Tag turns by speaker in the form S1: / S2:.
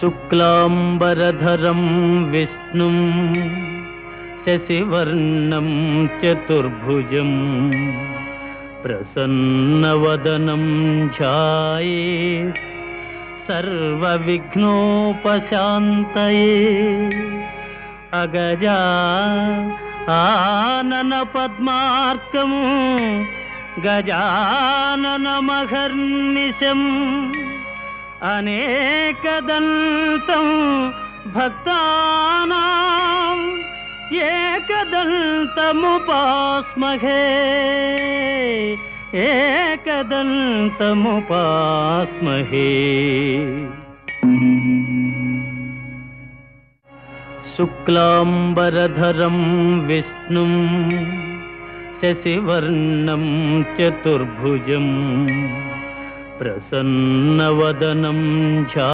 S1: शुक्लाम्बरधरं विष्णुं शशिवर्णं चतुर्भुजं प्रसन्नवदनं ध्याये सर्वविघ्नोपशान्तये अगजा आननपद्मार्कं गजाननमहर्निशम् अनेकदन्तं भक्ताना एकदन्तमुपास्महे। एकदन्तमुपास्महे। शुक्लाम्बरधरं विष्णुं शशिवर्णं चतुर्भुजम्। ప్రసన్నవదనం ఛా